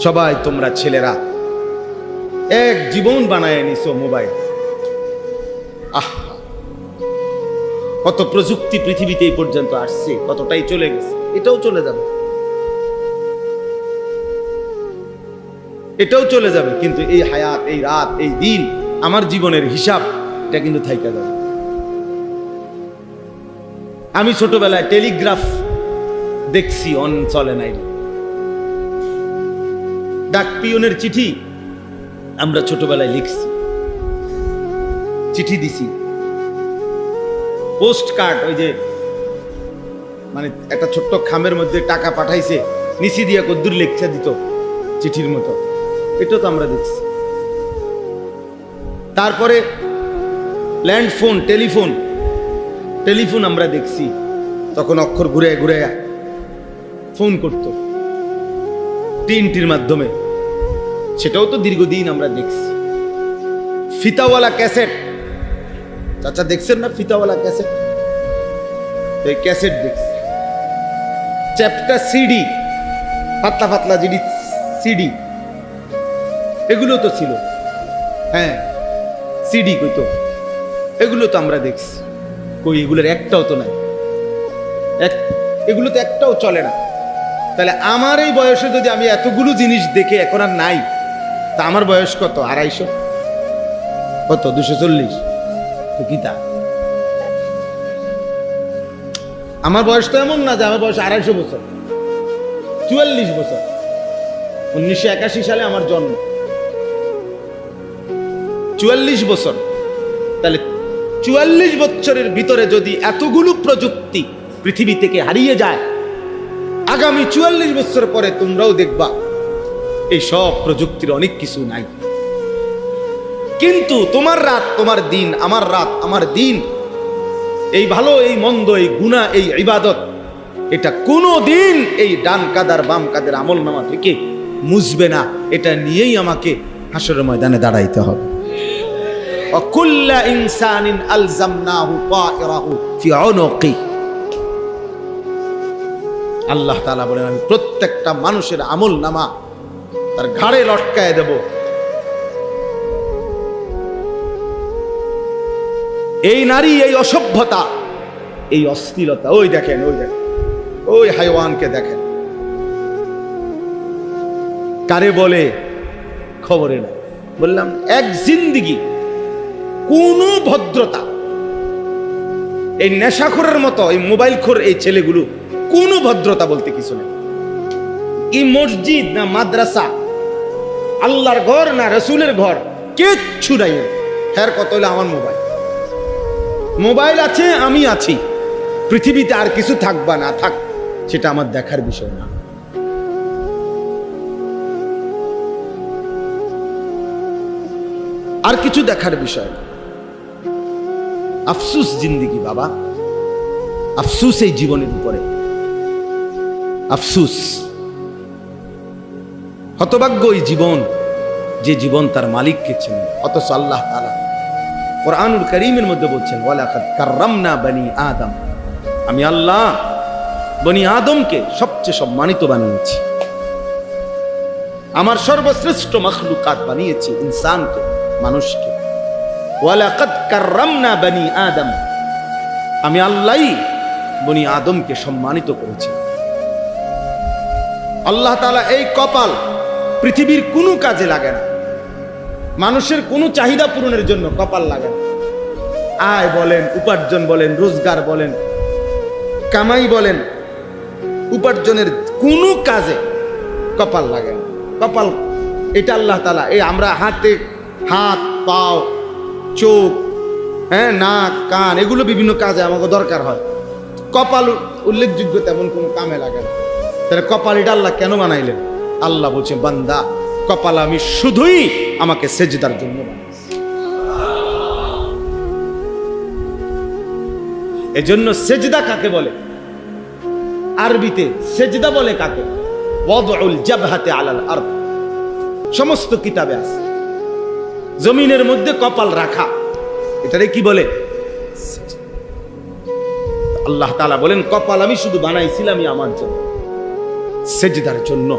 সবাই তোমরা ছেলেরা, এক জীবন বানায় নিছো মোবাইল। আহ! কত প্রযুক্তি পৃথিবীতে এই পর্যন্ত আসছে, কতটাই চলে গেছে, এটাও চলে যাবে। এটাও চলে যাবে, কিন্তু এই হায়াত, এই রাত, এই দিন, আমার জীবনের হিসাব, এটা কিন্তু থাইকা যাবে। আমি ছোটবেলায় টেলিগ্রাফ দেখছি, অন চলে নাই। ডাক পিয়নের চিঠি আমরা ছোটবেলায় লিখছি। চিঠি দিছি। পোস্ট কার্ড, ওই যে মানে একটা ছোট্ট খামের মধ্যে টাকা পাঠাইছে, নিচি দিয়া কদ্দুর লেখা দিত চিঠির মতো। এটা তো আমরা দেখছি। তারপরে ল্যান্ড ফোন টেলিফোন টেলিফোন আমরা দেখছি। তখন অক্ষর ঘুরে ঘুরে ফোন করত। টিনটির মাধ্যমে। সেটাও তো দীর্ঘদিন আমরা দেখছি। ফিতাওয়ালা ক্যাসেট। চাচা, দেখছেন না ফিতাওয়ালা ক্যাসেট? এই ক্যাসেট দেখছি। চ্যাপ্টার সিডি, পাতলা পাতলা জিডি সিডি, এগুলো তো ছিল। হ্যাঁ সিডি কইতো এগুলো তো আমরা দেখছি। কই, এগুলোর একটাও তো নাই। এক, এগুলো তো একটাও চলে না। তাহলে আমার এই বয়সে যদি আমি এতগুলো জিনিস দেখে এখন আর নাই, তা আমার বয়স কত? আড়াইশো? কত? দুশো চল্লিশ? তো কি তা? আমার বয়স তো এমন না যে আমার বয়স আড়াইশো বছর। চুয়াল্লিশ বছর। উনিশশো একাশি সালে আমার জন্ম। চুয়াল্লিশ বছর। তাহলে চুয়াল্লিশ বছরের ভিতরে যদি এতগুলো প্রযুক্তি পৃথিবী থেকে হারিয়ে যায় আগামী চুয়াল্লিশ বছর পরে তোমরাও দেখবা, এই সব প্রযুক্তির অনেক কিছু নাই। কিন্তু তোমার রাত তোমার দিন, আমার রাত আমার দিন। এই ভালো, এই মন্দ, এই গুণা, এই ইবাদত, এটা কোনো দিন এই ডান কাদার বাম কাদের আমল নামা থেকে মুছবে না। এটা নিয়েই আমাকে হাসর ময়দানে দাঁড়াইতে হবে। অকুল্লা ইনসানিন আলজামনাহু পা ফি অনকি আল্লাহ তালা বলেন, আমি প্রত্যেকটা মানুষের আমল নামা তার ঘাড়ে লটকায় দেব। এই নারী, এই অসভ্যতা, এই অস্থিরতা ওই দেখেন ওই দেখেন, ওই হাইওয়ানকে দেখেন। কারে বলে? খবরে না বললাম, এক জিন্দিগি, কোনো ভদ্রতা, এই নেশাখোরের মতো, এই মোবাইল খোর এই ছেলেগুলো কোনো ভদ্রতা বলতে কিছু নেই। এই মসজিদ না মাদ্রাসা, আল্লাহর ঘর না রসুলের ঘর, কিচ্ছু নাই। হ্যার কত হলো আমার মোবাইল? মোবাইল আছে, আমি আছি। পৃথিবীতে আর কিছু থাকবা না, থাক, সেটা আমার দেখার বিষয় না। আর কিছু দেখার বিষয় আফসুস জিন্দিগি, বাবা। আফসুস এই জীবনের উপরে। আফসুস। হতভাগ্য ওই জীবন যে জীবন তার মালিককে চেনে। অথচ আল্লাহ কোরআনুল করিমের মধ্যে বলছেন কাররামনা বনি আদম। আমি আল্লাহ বনি আদমকে সবচেয়ে সম্মানিত বানিয়েছি। আমার সর্বশ্রেষ্ঠ মখলুকাত বানিয়েছি ইনসানকে, মানুষকে। বনি আদম। আমি আল্লাহ বনি আদমকে সম্মানিত করেছি। আল্লাহ তালা এই কপাল পৃথিবীর কোনো কাজে লাগে না। মানুষের কোনো চাহিদা পূরণের জন্য কপাল লাগে না। আয় বলেন, উপার্জন বলেন, রোজগার বলেন, কামাই বলেন, উপার্জনের কোনো কাজে কপাল লাগে না। কপাল, এটা আল্লাহ তালা এই আমরা হাতে হাত, পাও, চোখ হ্যাঁ নাক, কান, এগুলো বিভিন্ন কাজে আমাকে দরকার হয়। কপাল উল্লেখযোগ্য তেমন কোনো কামে লাগে না। তাহলে কপাল এটা আল্লাহ কেন বানাইলেন? আল্লাহ বলছে বান্দা, কপাল আমি শুধুই আমাকে সেজদার জন্য এজন্য সেজদা কাকে বলে? আরবিতে সেজদা বলে কাকে? ওয়াদউল জাবহাতে আলাল আরদ। সমস্ত কিতাবে আছে। জমিনের মধ্যে কপাল রাখা। এটারে কি বলে? আল্লাহ তাআলা বলেন, কপাল আমি শুধু বানাইছিলামই আমার জন্য। সেজদার জন্য।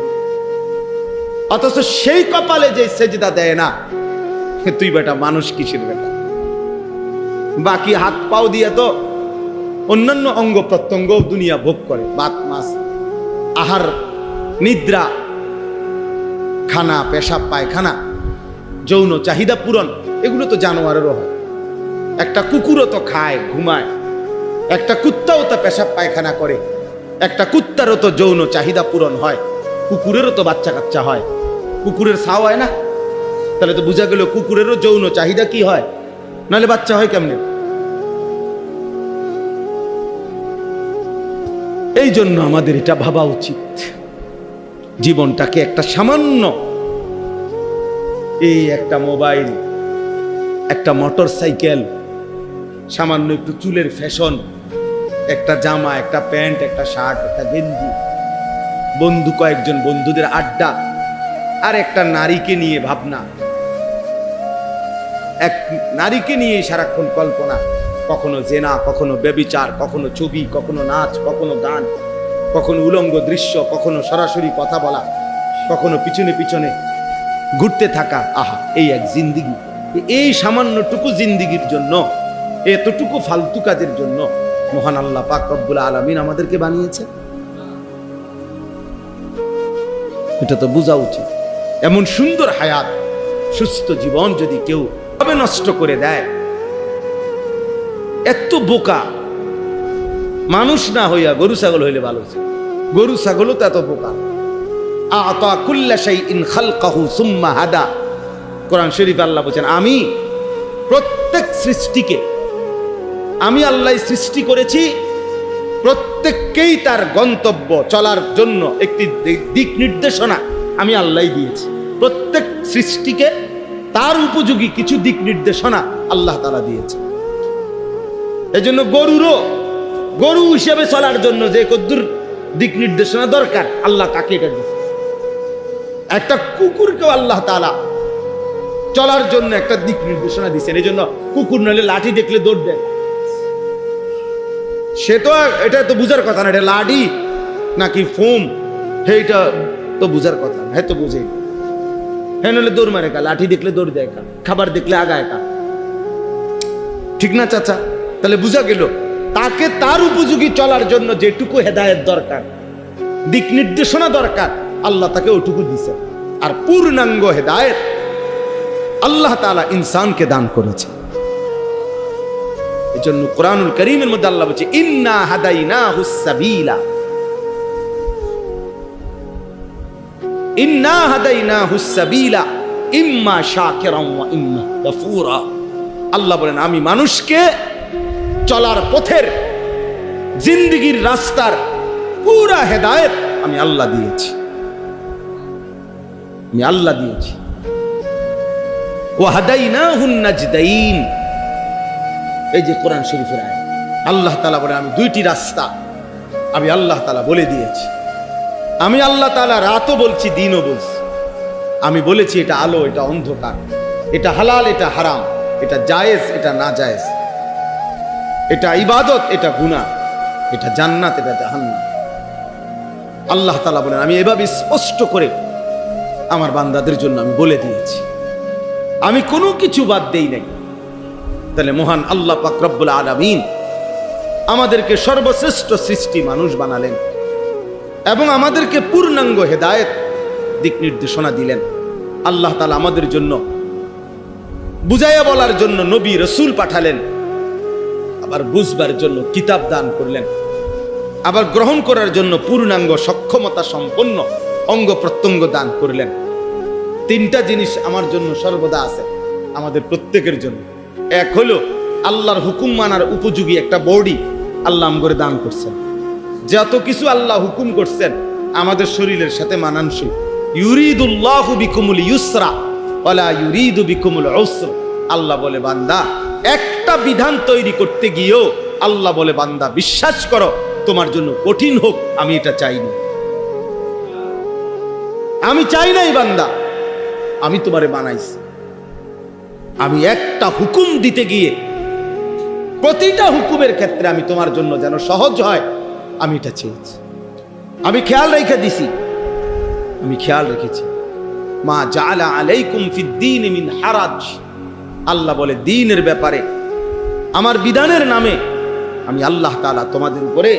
অথচ সেই কপালে যে সেজদা দেয় না, তুই বেটা মানুষ কিসের বেটা? বাকি হাত পাও দিয়ে তো অন্যান্য অঙ্গ প্রত্যঙ্গ দুনিয়া ভোগ করে। বাত মাস আহার, নিদ্রা, খানা, পেশাব, পায়খানা, যৌন চাহিদা পূরণ, এগুলো তো জানোয়ারেরও হয়। একটা কুকুরও তো খায়, ঘুমায়। একটা কুত্তাও তো পেশাব, পায়খানা করে। একটা কুত্তারও তো যৌন চাহিদা পূরণ হয়, কুকুরেরও তো বাচ্চা কাচ্চা হয়। কুকুরের ছাও হয় না? তাহলে তো বোঝা গেল কুকুরেরও যৌন চাহিদা কি হয়? নাহলে বাচ্চা হয় কেমনে? এই জন্য আমাদের এটা ভাবা উচিত। জীবনটাকে একটা সামান্য, এই একটা মোবাইল, একটা মোটর সাইকেল সামান্য একটু চুলের ফ্যাশন একটা জামা, একটা প্যান্ট, একটা শার্ট, একটা গেঞ্জি। বন্ধু কয়েকজন বন্ধুদের আড্ডা আর একটা নারীকে নিয়ে ভাবনা। এক নারীকে নিয়ে সারাক্ষণ কল্পনা। কখনো জেনা, কখনো বেবিচার কখনো ছবি, কখনো নাচ, কখনো গান, কখনো উলঙ্গ দৃশ্য, কখনো সরাসরি কথা বলা, কখনো পিছনে পিছনে ঘুরতে থাকা। আহা, এই এক জিন্দিগি। এই সামান্যটুকু জিন্দিগির জন্য, এতটুকু ফালতু কাজের জন্য মহান আল্লাহ পাক রব্বুল আলমিন আমাদেরকে বানিয়েছে। এটা তো বোঝা উচিত। এমন সুন্দর হায়াত, সুস্থ জীবন যদি কেউ ভাবে নষ্ট করে দেয়, এত বোকা, মানুষ না হইয়া গরু ছাগল হইলে ভালো ছিল গরু ছাগলও তো এত বোকা। কোরআন শরীফ আল্লাহ বলছেন, আমি প্রত্যেক সৃষ্টিকে আমি আল্লাহ সৃষ্টি করেছি প্রত্যেককেই তার গন্তব্য চলার জন্য একটি দিক নির্দেশনা আমি আল্লাহ দিয়েছি। প্রত্যেক সৃষ্টিকে তার উপযোগী কিছু দিক নির্দেশনা আল্লাহ তালা দিয়েছে। এজন্য গরুরও, গরু হিসেবে চলার জন্য যে কদ্দুর দিক নির্দেশনা দরকার, আল্লাহ তাকে এটা দিয়েছে। একটা কুকুরকেও আল্লাহ তালা চলার জন্য একটা দিক নির্দেশনা দিচ্ছেন এই জন্য কুকুর নইলে লাঠি দেখলে দৌড় দেয়। সে তো এটা তো বুঝার কথা না, এটা লাডি নাকি ফোম, সেইটা তো বুঝার কথা না হ্যাঁ তো বুঝে। হ্যাঁ নইলে দৌড় মারে কা, লাঠি দেখলে দৌড় দেয় কা, খাবার দেখলে আগায় কা। ঠিক না, চাচা? তাহলে বুঝা গেল, তাকে তার উপযোগী চলার জন্য যেটুকু হেদায়েত দরকার, দিক নির্দেশনা দরকার, আল্লাহ তাকে ওটুকু দিছে আর পূর্ণাঙ্গ হেদায়েত আল্লাহ তাআলা ইনসানকে দান করেছে এই জন্য কোরআনুল করিমের মধ্যে আল্লাহ বলছে, ইন্না হাদাইনা হুসাবিলা ইন্না হাদাইনা হুসাবিলা ইম্মা শাকিরাম ওয়া ইম্মা কাফুরা আল্লাহ বলেন, আমি মানুষকে চলার পথের জিন্দিগির রাস্তার পুরা হেদায়েত আমি আল্লাহ দিয়েছি। আমি আল্লাহ দিয়েছি। ওয়াহাদাইনাহুন নাজদাইন। এই যে কোরআন শরীফের আয় আল্লাহ তালা বলে, আমি দুইটি রাস্তা, আমি আল্লাহ তালা বলে দিয়েছি। আমি আল্লাহ তালা রাতও বলছি, দিনও বলছি। আমি বলেছি, এটা আলো, এটা অন্ধকার। এটা হালাল, এটা হারাম। এটা জায়েজ, এটা না জায়েজ এটা ইবাদত, এটা গুনাহ। এটা জান্নাত, এটা জাহান্নাম। আল্লাহ তালা বলেন, আমি এভাবে স্পষ্ট করে আমার বান্দাদের জন্য আমি বলে দিয়েছি। আমি কোনো কিছু বাদ দেই নাই। তাহলে মহান আল্লাহ পাক রব্বুল আলামিন আমাদেরকে সর্বশ্রেষ্ঠ সৃষ্টি মানুষ বানালেন এবং আমাদেরকে পূর্ণাঙ্গ হেদায়েত দিক নির্দেশনা দিলেন। আল্লাহ তালা আমাদের জন্য বুঝাইয়া বলার জন্য নবী রসুল পাঠালেন, আবার বুঝবার জন্য কিতাব দান করলেন, আবার গ্রহণ করার জন্য পূর্ণাঙ্গ সক্ষমতা সম্পন্ন অঙ্গ প্রত্যঙ্গ দান করলেন। তিনটা জিনিস আমার জন্য সর্বদা আছে, আমাদের প্রত্যেকের জন্য। এক হলো আল্লাহর হুকুম মানার উপযোগী একটা বডি আল্লাহ করে দান করছেন। যত কিছু আল্লাহ হুকুম করছেন, আমাদের শরীরের সাথে মানানসই। ইউরিদুল্লাহু বিকুমুল ইউসরা, ওয়ালা ইউরিদু বিকুমুল উসর। আল্লাহ বলে, বান্দা, একটা বিধান তৈরি করতে গিয়েও আল্লাহ বলে, বান্দা, বিশ্বাস করো, তোমার জন্য কঠিন হোক, আমি এটা চাইনি আমি চাই নাই, বান্দা, আমি তোমারে বানাইছি। আমি একটা হুকুম দিতে গিয়ে, প্রতিটা হুকুমের ক্ষেত্রে আমি তোমার জন্য যেন সহজ হয়, আমি এটা চেয়েছি। আমি খেয়াল রেখে দিছি। আমি খেয়াল রেখেছি। মা জালা আলাইকুম ফিদ্দিন মিন হারাজ। আল্লাহ বলে দিনের ব্যাপারে, আমার বিধানের নামে আমি আল্লাহ তাআলা তোমাদের উপরে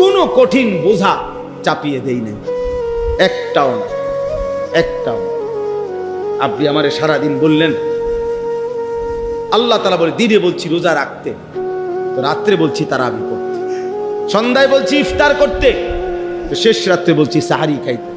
কোনো কঠিন বোঝা চাপিয়ে দেই নাই। একটাও না, একটাও আপনি আমারে সারাদিন বললেন আল্লাহ তালা বলে, দিনে বলছি রোজা রাখতে, তো রাত্রে বলছি তারা করতে, সন্ধ্যায় বলছি ইফতার করতে শেষ রাত্রে বলছি সাহারি খাইতে।